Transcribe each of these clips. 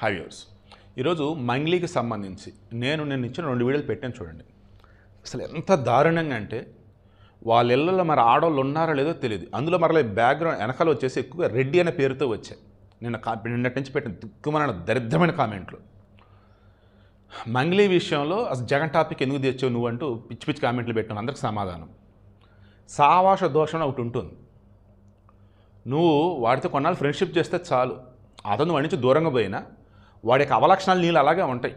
హైవ్యూర్స్ ఈరోజు మంగ్లీకి సంబంధించి నేను నేను ఇచ్చిన రెండు వీడియోలు పెట్టాను చూడండి. అసలు ఎంత దారుణంగా అంటే వాళ్ళ ఇళ్ళలో మరి ఆడవాళ్ళు ఉన్నారో లేదో తెలియదు అందులో మరలా బ్యాక్గ్రౌండ్ వెనకాల వచ్చేసి ఎక్కువగా రెడ్డి అనే పేరుతో వచ్చాయి. నిన్న కా నిన్నటి నుంచి పెట్టిన దిక్కుమన దరిద్రమైన కామెంట్లు. మంగ్లీ విషయంలో అసలు జగన్ టాపిక్ ఎందుకు తెచ్చావు నువ్వు అంటూ పిచ్చి పిచ్చి కామెంట్లు పెట్టాను. అందరికి సమాధానం. సావాస దోషం ఒకటి ఉంటుంది. నువ్వు వాడితో కొన్నాళ్ళు ఫ్రెండ్షిప్ చేస్తే చాలు. అతను వాడి నుంచి దూరంగా పోయినా వాడి యొక్క అవలక్షణాలు నీళ్ళు అలాగే ఉంటాయి.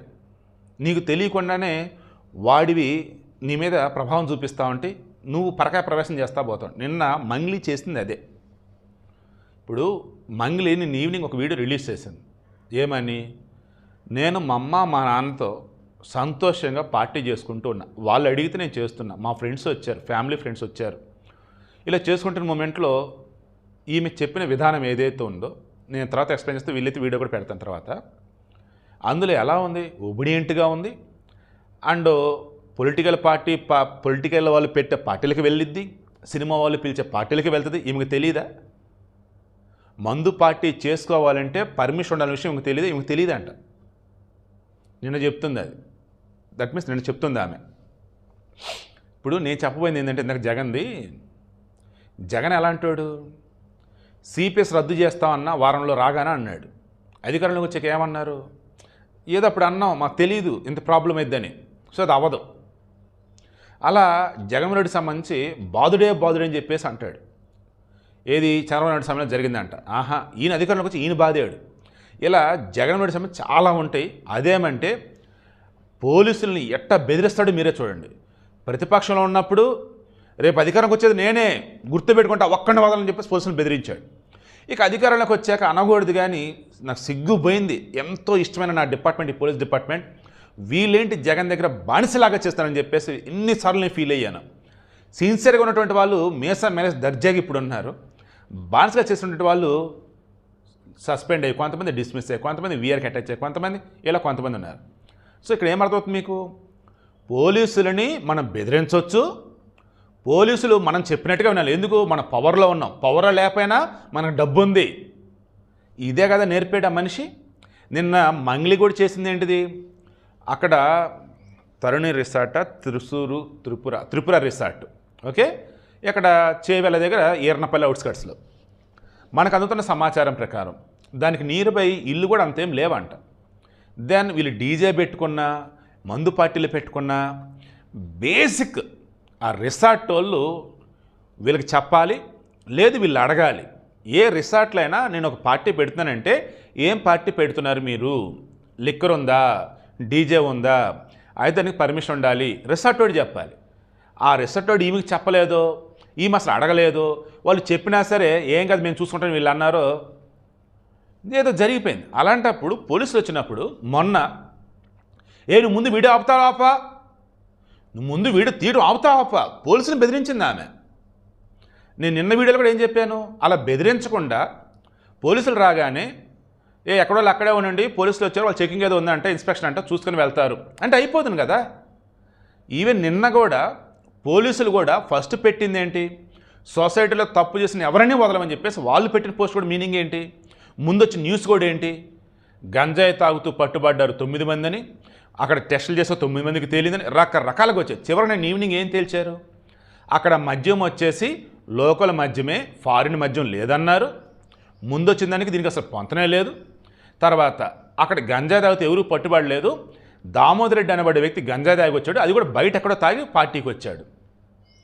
నీకు తెలియకుండానే వాడివి నీ మీద ప్రభావం చూపిస్తా ఉంటే నువ్వు పరకాయ ప్రవేశం చేస్తా పోతావు. నిన్న మంగ్లీ చేసింది అదే. ఇప్పుడు మంగ్లీ నిన్న ఈవినింగ్ ఒక వీడియో రిలీజ్ చేసింది. ఏమని? నేను మా అమ్మ మా నాన్నతో సంతోషంగా పార్టీ చేసుకుంటూ ఉన్నా. వాళ్ళు అడిగితే నేను చేస్తున్నా. మా ఫ్రెండ్స్ వచ్చారు ఫ్యామిలీ ఫ్రెండ్స్ వచ్చారు. ఇలా చేసుకుంటున్న మూమెంట్లో ఈమె చెప్పిన విధానం ఏదైతే ఉందో నేను తర్వాత ఎక్స్ప్లెయిన్ చేస్తే వీళ్ళైతే వీడియో కూడా పెడతాను తర్వాత. అందులో ఎలా ఉంది? ఒబిడియంట్గా ఉంది. అండ్ పొలిటికల్ పార్టీ పా పొలిటికల్ వాళ్ళు పెట్టే పార్టీలకు వెళ్ళిద్ది. సినిమా వాళ్ళు పిలిచే పార్టీలకు వెళ్తుంది. ఈమెకు తెలియదా మందు పార్టీ చేసుకోవాలంటే పర్మిషన్ ఉండాలనే విషయం ఈమెకు తెలియదు ఈమెకు అంట నిన్న చెప్తుంది అది. దట్ మీన్స్ నిన్న చెప్తుంది ఆమె. ఇప్పుడు నేను చెప్పబోయింది ఏంటంటే ఇందాక జగన్ది జగన్ ఎలాంటాడు? సిపిఎస్ రద్దు చేస్తామన్నా వారంలో రాగానే అన్నాడు. అధికారంలోకి వచ్చాక ఏమన్నారు? ఏదో అప్పుడు అన్నాం మాకు తెలియదు ఇంత ప్రాబ్లం అయిద్దని. సో అది అవ్వదు. అలా జగన్మోహన్ రెడ్డి సంబంధించి బాధుడే బాధుడే అని చెప్పేసి అంటాడు. ఏది చంద్రబాబు నాయుడు సమయంలో జరిగిందంట. ఆహా ఈయన అధికారంలోకి వచ్చి ఈయన బాధాడు ఇలా జగన్మోహన్ రెడ్డి సమయం చాలా ఉంటాయి. అదేమంటే పోలీసుల్ని ఎట్ట బెదిరిస్తాడో మీరే చూడండి. ప్రతిపక్షంలో ఉన్నప్పుడు రేపు అధికారంకి వచ్చేది నేనే గుర్తుపెట్టుకుంటా ఒక్కడిని వదలని చెప్పేసి పోలీసులు బెదిరించాడు. ఇక అధికారంలోకి వచ్చాక అనకూడదు కానీ నాకు సిగ్గుపోయింది. ఎంతో ఇష్టమైన నా డిపార్ట్మెంట్ ఈ పోలీస్ డిపార్ట్మెంట్. వీళ్ళేంటి జగన్ దగ్గర బానిసలాగా చేస్తారని చెప్పేసి ఎన్నిసార్లు నేను ఫీల్ అయ్యాను. సిన్సియర్గా ఉన్నటువంటి వాళ్ళు మేసా మేనేజ్ దర్జాగా ఇప్పుడు ఉన్నారు. బానిసగా చేసినటువంటి వాళ్ళు సస్పెండ్ అయ్యి కొంతమంది డిస్మిస్ అయ్యి కొంతమంది వీఆర్కి అటాచ్ అయ్యి కొంతమంది ఇలా కొంతమంది ఉన్నారు. సో ఇక్కడ ఏమర్థమవుతుంది మీకు? పోలీసులని మనం బెదిరించవచ్చు పోలీసులు మనం చెప్పినట్టుగా వినాలి. ఎందుకు? మన పవర్లో ఉన్నాం. పవర్ లేకపోయినా మనకు డబ్బు ఉంది. ఇదే కదా నేర్పేట మనిషి. నిన్న మంగ్లీ కూడా చేసింది ఏంటిది? అక్కడ Taruni resort Thrissur Tripura Tripura resort. Okay? ఇక్కడ చేవెల దగ్గర ఈర్నపల్లి అవుట్స్కట్స్లో. మనకు అందుతున్న సమాచారం ప్రకారం దానికి నీరుపై ఇల్లు కూడా అంతేం లేవంట. దెన్ వీళ్ళు డీజే పెట్టుకున్నా మందు పార్టీలు పెట్టుకున్నా బేసిక్ ఆ రిసార్ట్ వాళ్ళు వీళ్ళకి చెప్పాలి లేదు వీళ్ళు అడగాలి. ఏ రిసార్ట్లో అయినా నేను ఒక పార్టీ పెడుతున్నానంటే ఏం పార్టీ పెడుతున్నారు మీరు? లిక్కర్ ఉందా? డీజే ఉందా? అయితే దానికి పర్మిషన్ ఉండాలి. రిసార్ట్ వాడు చెప్పాలి. ఆ రిసార్ట్ వాడు ఈమెకి చెప్పలేదో? ఈమె అసలు అడగలేదు? వాళ్ళు చెప్పినా సరే ఏం కాదు మేము చూసుకుంటాం వీళ్ళు అన్నారో? ఏదో జరిగిపోయింది. అలాంటప్పుడు పోలీసులు వచ్చినప్పుడు మొన్న ఏ ముందు వీడియో ఆపుతావా ఆపా? నువ్వు ముందు వీడియో తీయడం ఆపుతావా ఆపా. పోలీసుని బెదిరించింది ఆమె. నేను నిన్న వీడియోలో కూడా ఏం చెప్పాను? అలా బెదిరించకుండా పోలీసులు రాగానే ఏ ఎక్కడో వాళ్ళు అక్కడే ఉండండి పోలీసులు వచ్చారు వాళ్ళు చెకింగ్ ఏదో ఉందంటే ఇన్స్పెక్షన్ అంటే చూసుకొని వెళ్తారు. అంటే అయిపోతుంది కదా. ఈవెన్ నిన్న కూడా పోలీసులు కూడా ఫస్ట్ పెట్టింది ఏంటి? సొసైటీలో తప్పు చేసిన ఎవరైనా వదలమని చెప్పేసి వాళ్ళు పెట్టిన పోస్ట్ కూడా మీనింగ్ ఏంటి? ముందు వచ్చిన న్యూస్ కూడా ఏంటి? గంజాయి తాగుతూ పట్టుబడ్డారు తొమ్మిది మందిని అక్కడ టెస్టులు చేస్తే తొమ్మిది మందికి తేలిందని రకరకాలుగా వచ్చాయి. చివరి నేను ఈవినింగ్ ఏం తేల్చారు? అక్కడ మద్యం వచ్చేసి లోకల్ మద్యమే ఫారిన్ మద్యం లేదన్నారు. ముందు వచ్చిన దానికి దీనికి అసలు పొంతనే లేదు. తర్వాత అక్కడ గంజాయి తాగితే ఎవరూ పట్టుబడలేదు. దామోదర్ రెడ్డి అనబడే వ్యక్తి గంజాయి తాగి వచ్చాడు అది కూడా బయట ఎక్కడో తాగి పార్టీకి వచ్చాడు.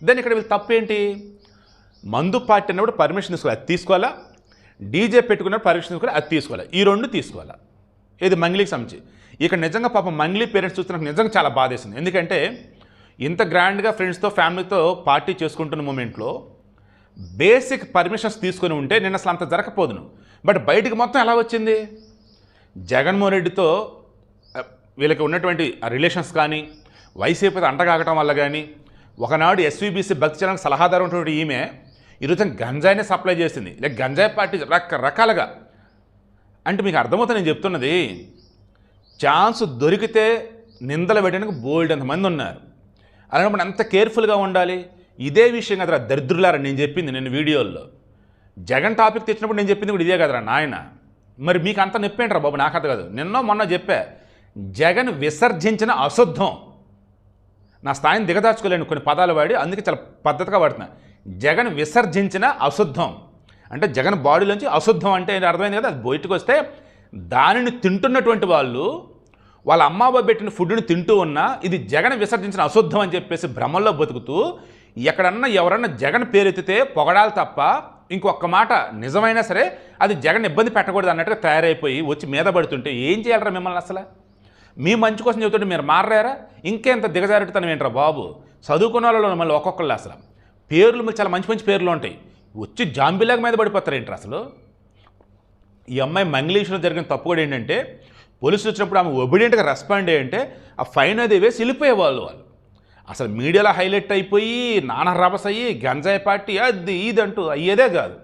దాన్ని ఇక్కడ వీళ్ళు తప్పేంటి? మందు పార్టీ అన్నప్పుడు పర్మిషన్ తీసుకోవాలి. అది తీసుకోవాలా? డీజే పెట్టుకున్నప్పుడు పర్మిషన్ తీసుకోవాలి. అది తీసుకోవాలి. ఈ రెండు తీసుకోవాలా. ఇది మంగ్లీకి సంబంధించి. ఇక్కడ నిజంగా పాపం మంగ్లీ పేరెంట్స్ చూస్తే నాకు నిజంగా చాలా బాధేసింది. ఎందుకంటే ఇంత గ్రాండ్గా ఫ్రెండ్స్తో ఫ్యామిలీతో పార్టీ చేసుకుంటున్న మూమెంట్లో బేసిక్ పర్మిషన్స్ తీసుకొని ఉంటే నేను అసలు అంత జరగకపోదును. బట్ బయటికి మొత్తం ఎలా వచ్చింది? జగన్మోహన్ రెడ్డితో వీళ్ళకి ఉన్నటువంటి రిలేషన్స్ కానీ వైసీపీతో అంటగాగటం వల్ల కానీ ఒకనాడు ఎస్వీబీసీ భక్తి చేయడానికి సలహాదారు ఉన్నటువంటి ఈమె ఈరోజు గంజాయినే సప్లై చేసింది. లేక గంజాయి పార్టీ రకరకాలుగా అంటే మీకు అర్థమవుతుంది నేను చెప్తున్నది. ఛాన్స్ దొరికితే నిందలు పెట్టడానికి బోల్డ్ ఎంతమంది ఉన్నారు. అలాంటప్పుడు అంత కేర్ఫుల్గా ఉండాలి? ఇదే విషయం కదరా దరిద్రులారా నేను చెప్పింది నేను వీడియోల్లో. జగన్ టాపిక్ తెచ్చినప్పుడు నేను చెప్పింది కూడా ఇదే కదరా నాయన. మరి మీకు అంత నొప్పేంట్రా బాబు? నా కథ కాదు. నిన్నో మొన్న చెప్పా జగన్ విసర్జించిన అశుద్ధం. నా స్థాయిని దిగదాచుకోలేను కొన్ని పదాలు వాడి అందుకే చాలా పద్ధతిగా వాడుతున్నా. జగన్ విసర్జించిన అశుద్ధం. అంటే జగన్ బాడీలోంచి అశుద్ధం అంటే అర్థమైంది కదా? అది బయటకు వస్తే దానిని తింటున్నటువంటి వాళ్ళు వాళ్ళ అమ్మాబా పెట్టిన ఫుడ్ని తింటూ ఉన్నా ఇది జగన్ విసర్జించిన అశుద్ధం అని చెప్పేసి భ్రమంలో బతుకుతూ ఎక్కడన్నా ఎవరన్నా జగన్ పేరెత్తితే పొగడాలి తప్ప ఇంకొక మాట నిజమైనా సరే అది జగన్ ఇబ్బంది పెట్టకూడదు అన్నట్టుగా తయారైపోయి వచ్చి మీద పడుతుంటే ఏం చేయాలరా మిమ్మల్ని అసలు? మీ మంచి కోసం చెబుతుంటే మీరు మారారా ఇంకేంత దిగజారుడుతనం ఏంట్రా బాబు? చదువుకున్న వాళ్ళు మళ్ళీ ఒక్కొక్కళ్ళు అసలు. పేర్లు మళ్ళీ చాలా మంచి మంచి పేర్లు ఉంటాయి. వచ్చి జాంబిలాగ మీద పడిపోతారు ఏంటి అసలు? ఈ అమ్మాయి మంగ్లీష్లో జరిగిన తప్పు కూడా ఏంటంటే పోలీసులు వచ్చినప్పుడు ఆమె ఒబిడియంట్గా రెస్పాండ్ అయ్యంటే ఆ ఫైన్ అది వేసి వెళ్ళిపోయేవాళ్ళు వాళ్ళు. అసలు మీడియాలో హైలైట్ అయిపోయి నానా రభస అయ్యి గంజాయి పార్టీ అది ఇది అంటూ అయ్యేదే కాదు.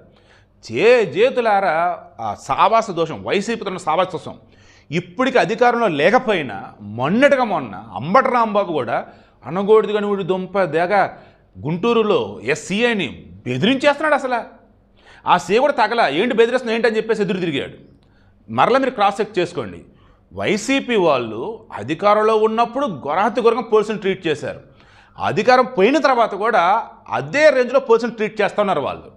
చే చేతులారా ఆ సావాస దోషం వైసీపీతో ఉన్న సావాస దోషం. ఇప్పటికి అధికారంలో లేకపోయినా మొన్నటిగా మొన్న అంబటి రాంబాబు కూడా అనగోడిది కానీ దుంప దేగ గుంటూరులో ఎస్సీఐని బెదిరించేస్తున్నాడు అసలు. ఆ సీ కూడా తగల ఏంటి బెదిరిస్తున్నా ఏంటి అని చెప్పేసి ఎదురు తిరిగాడు. మరలా మీరు క్రాస్ చెక్ చేసుకోండి. వైసీపీ వాళ్ళు అధికారంలో ఉన్నప్పుడు గొరహత్తి గొరగం పోలీసుని ట్రీట్ చేశారు. అధికారం పోయిన తర్వాత కూడా అదే రేంజ్లో పోలీసుని ట్రీట్ చేస్తున్నారు వాళ్ళు.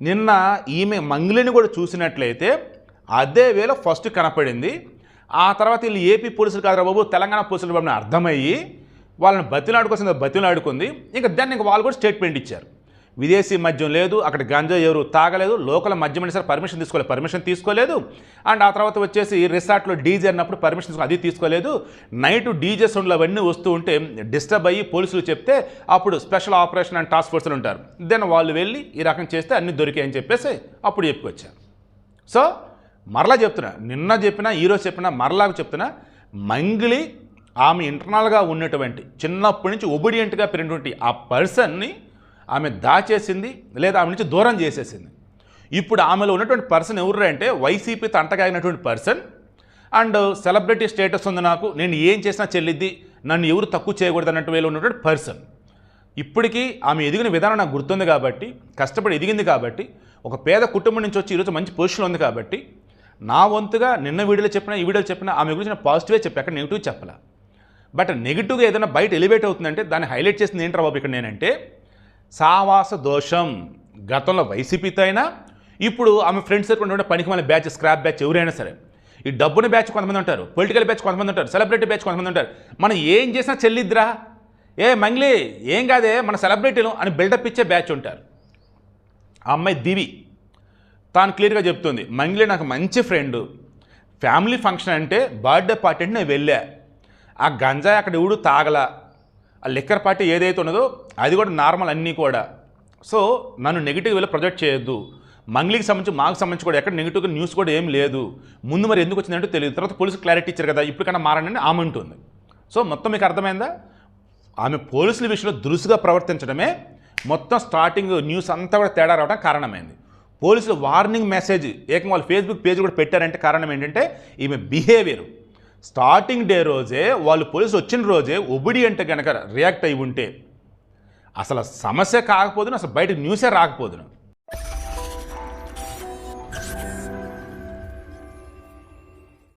నిన్న ఈమె మంగిలిని కూడా చూసినట్లయితే అదే వేళ ఫస్ట్ కనపడింది. ఆ తర్వాత వీళ్ళు ఏపీ పోలీసులు కాదురా బాబు తెలంగాణ పోలీసులు బాబుని అర్థమయ్యి వాళ్ళని బతిలాడుకోవాల్సింది బతిలాడుకుంది. ఇంకా దాన్ని ఇంకా వాళ్ళు కూడా స్టేట్మెంట్ ఇచ్చారు. విదేశీ మద్యం లేదు అక్కడ గంజా ఎవరు తాగలేదు లోకల్ మద్యం అయినా సరే పర్మిషన్ తీసుకోలేదు పర్మిషన్ తీసుకోలేదు. అండ్ ఆ తర్వాత వచ్చేసి రిసార్ట్లో డీజే అన్నప్పుడు పర్మిషన్ తీసుకో అది తీసుకోలేదు. నైట్ డీజే సౌండ్లు అవన్నీ వస్తూ ఉంటే డిస్టర్బ్ అయ్యి పోలీసులు చెప్తే అప్పుడు స్పెషల్ ఆపరేషన్ అండ్ టాస్క్ ఫోర్స్లు ఉంటారు. దెన్ వాళ్ళు వెళ్ళి ఈ రకం చేస్తే అన్ని దొరికాయని చెప్పేసి అప్పుడు చెప్పుకొచ్చారు సో మరలా చెప్తున్నా నిన్న చెప్పినా ఈరోజు చెప్పినా మరలా చెప్తున్నా మంగిలి ఆమె ఇంటర్నల్గా ఉన్నటువంటి చిన్నప్పటి నుంచి ఒబిడియంట్గా పెరిగినటువంటి ఆ పర్సన్ని ఆమె దాచేసింది లేదా ఆమె నుంచి దూరం చేసేసింది. ఇప్పుడు ఆమెలో ఉన్నటువంటి పర్సన్ ఎవరు అంటే వైసీపీ తంటగాగినటువంటి పర్సన్. అండ్ సెలబ్రిటీ స్టేటస్ ఉంది నాకు నేను ఏం చేసినా చెల్లిద్ది నన్ను ఎవరు తక్కువ చేయకూడదు అన్నట్టు వేలో ఉన్నటువంటి పర్సన్. ఇప్పటికీ ఆమె ఎదిగిన విధానం నాకు గుర్తుంది కాబట్టి కష్టపడి ఎదిగింది కాబట్టి ఒక పేద కుటుంబం నుంచి వచ్చి ఈరోజు మంచి పొజిషన్ ఉంది కాబట్టి నా వంతుగా నిన్న వీడియోలో చెప్పినా ఈ వీడియోలో చెప్పినా ఆమె గురించి నేను పాజిటివే చెప్పి అక్కడ నెగిటివ్ చెప్పలా. బట్ నెగిటివ్గా ఏదైనా బయట ఎలివేట్ అవుతుందంటే దాన్ని హైలైట్ చేసింది ఏంట్రా బాబు ఇక్కడ నేనంటే సావాస దోషం గతంలో వైసీపీతో అయినా ఇప్పుడు ఆమె ఫ్రెండ్స్ ఉన్నటువంటి పనికి మన బ్యాచ్ స్క్రాప్ బ్యాచ్ ఎవరైనా సరే ఈ డబ్బుని బ్యాచ్ కొంతమంది ఉంటారు పొలిటికల్ బ్యాచ్ కొంతమంది ఉంటారు సెలబ్రిటీ బ్యాచ్ కొంతమంది ఉంటారు. మనం ఏం చేసినా చెల్లిద్దిరా. ఏ మంగ్లీ ఏం కాదే మన సెలబ్రిటీలు అని బిల్డప్ ఇచ్చే బ్యాచ్ ఉంటారు. ఆ అమ్మాయి దివి తాను క్లియర్గా చెప్తుంది మంగ్లీ నాకు మంచి ఫ్రెండ్ ఫ్యామిలీ ఫంక్షన్ అంటే బర్త్డే పార్టీ అంటే నేను వెళ్ళా. ఆ గంజాయి అక్కడ ఎవడు తాగల. ఆ లిక్కర్ పార్టీ ఏదైతే ఉన్నదో అది కూడా నార్మల్ అన్నీ కూడా. సో నన్ను నెగిటివ్ వెళ్ళి ప్రొజెక్ట్ చేయొద్దు. మంగ్లీకి సంబంధించి మాకు సంబంధించి కూడా ఎక్కడ నెగిటివ్గా న్యూస్ కూడా ఏం లేదు. ముందు మరి ఎందుకు వచ్చిందంటే తెలియదు. తర్వాత పోలీసు క్లారిటీ ఇచ్చారు కదా ఇప్పటికన్నా మారండి ఆమె ఉంటుంది సో మొత్తం మీకు అర్థమైందా? ఆమె పోలీసుల విషయంలో దురుసుగా ప్రవర్తించడమే మొత్తం స్టార్టింగ్ న్యూస్ అంతా కూడా తేడా రావడం కారణమైంది. పోలీసులు వార్నింగ్ మెసేజ్ ఏకం వాళ్ళు ఫేస్బుక్ పేజ్ కూడా పెట్టారంటే కారణం ఏంటంటే ఈమె బిహేవియర్ స్టార్టింగ్ డే రోజే వాళ్ళు పోలీసు వచ్చిన రోజే ఒబిడియంట్ కనుక రియాక్ట్ అయి ఉంటే అసలు సమస్య కాకపోదును అసలు బయటకు న్యూసే రాకపోదును.